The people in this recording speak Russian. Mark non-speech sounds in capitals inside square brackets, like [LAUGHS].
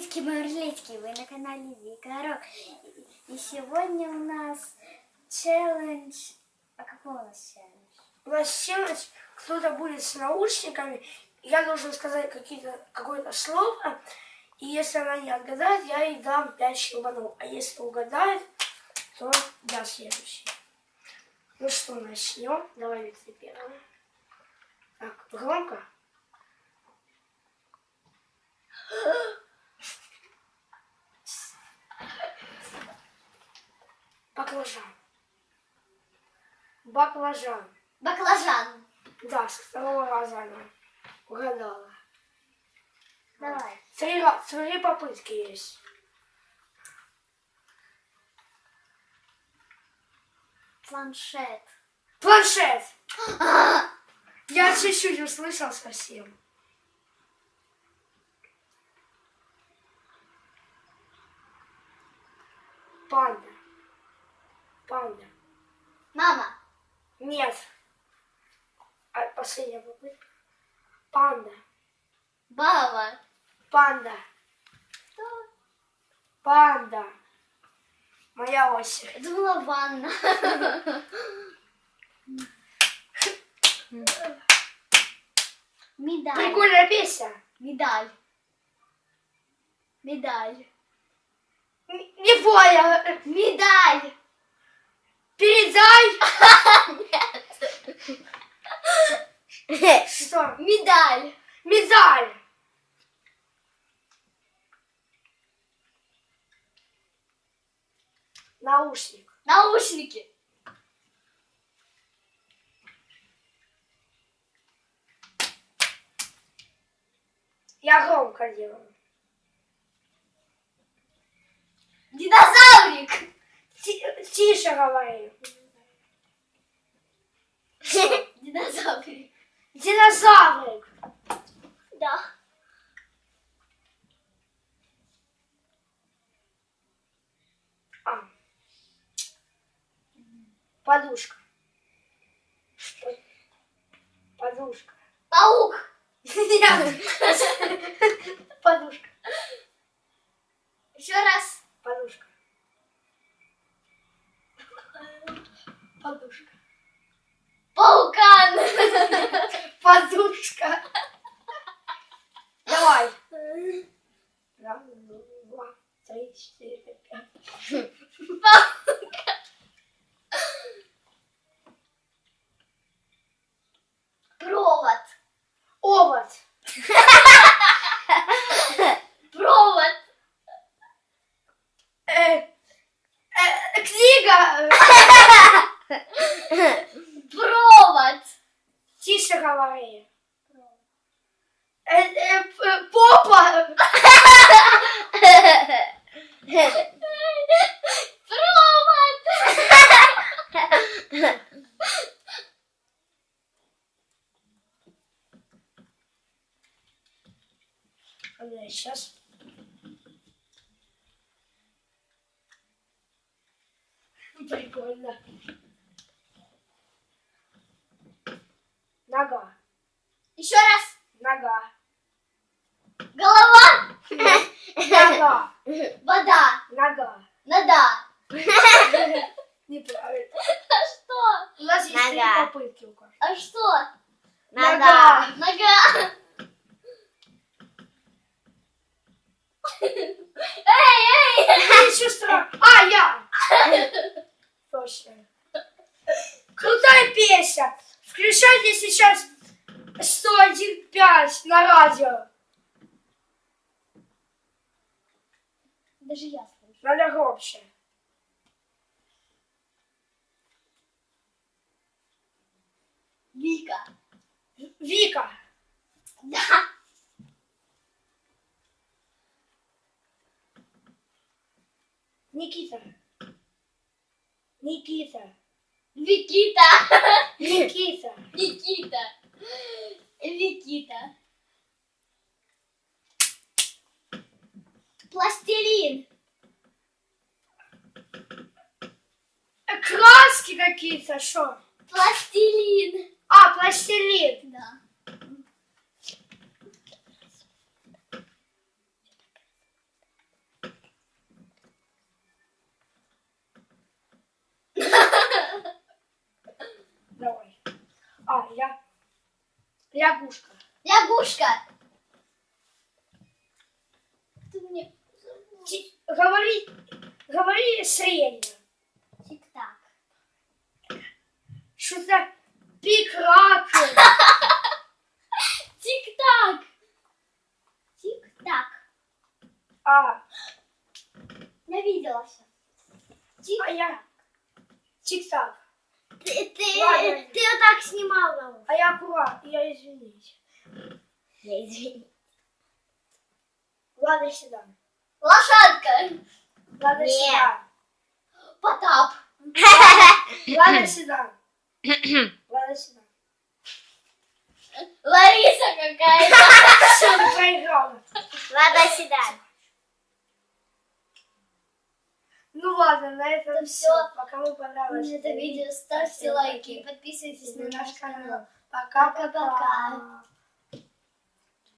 Приветики, марлечки, вы на канале Вика Рок. И сегодня у нас челлендж... А какой у нас челлендж? У нас челлендж, кто-то будет с наушниками, я должен сказать какие-то, какое-то слово, и если она не отгадает, я ей дам 5 щелбанов. А если угадает, то я следующий. Ну что, начнем. Давай, Виктор, первый. Так, громко. [GASPS] [GASPS] Баклажан. Баклажан. Баклажан. Да, с второго раза она угадала. Давай. Три, три попытки есть. Планшет. Планшет! [GASPS] Я чуть-чуть услышал совсем. Панда. Панда. Мама. Нет. А последняя попытка. Панда. Баба. Панда. Панда. Моя осень. Я думала ванна. Медаль. Прикольная песня. Медаль. Медаль. Не понял. Медаль. Что? Медаль. Медаль. Наушник. Наушники. Я громко делаю. Динозаврик. Ти- Тише говори. Динозаврик. Динозаврик. Да. А. Подушка. Подушка. Паук. [LAUGHS] Подушка. Еще раз. Подушка. Подушка. Паукан. Подушка. Давай. [LAUGHS] Раз, два, три, четыре, пять. Провод. Овод. Провод. Э, э, книга. Провод. Говори. Э, э, попа. Провод. Сейчас. Прикольно. Нога. Еще раз. Нога. Голова. Нога. [LAUGHS] Вода. Нога. Нада. Неправильно. А что? У нас есть три Нога. попытки у каждого. А что? Нога. Нога. [LAUGHS] Эй, эй. Сестра. А, я. [LAUGHS] Точно. Крутая песня. Включайте сейчас 101.5 на радио. Даже я слышу. Надо громче. Вика. Вика. Да. Никита. Никита. Викита. Никита. Никита. Никита. Пластилин. Э, краски какие-то, что? Пластилин. А, пластилин. Да. Давай. А, я... Лягушка. Лягушка. Ты мне... Ти- Говори, говори среднее. Тик-так. Что-то пикрак. [LAUGHS] Тик-так. Тик-так. А, Я видела все. а я тик-так. Ты, ты, Ладно. ты вот так снимала. А я аккурат, я извините. Я. Ладно, сюда. Лошадка. Ладно, сюда. Потап. [LAUGHS] Ладно, сюда. Ладно, сюда. Лариса какая-то. [LAUGHS] Все, ты проиграла. Ладно, сюда. Ну ладно, на этом Это все. всё. Пока вам понравилось Это видео ставьте лайки и подписывайтесь на на наш канал. Пока-пока.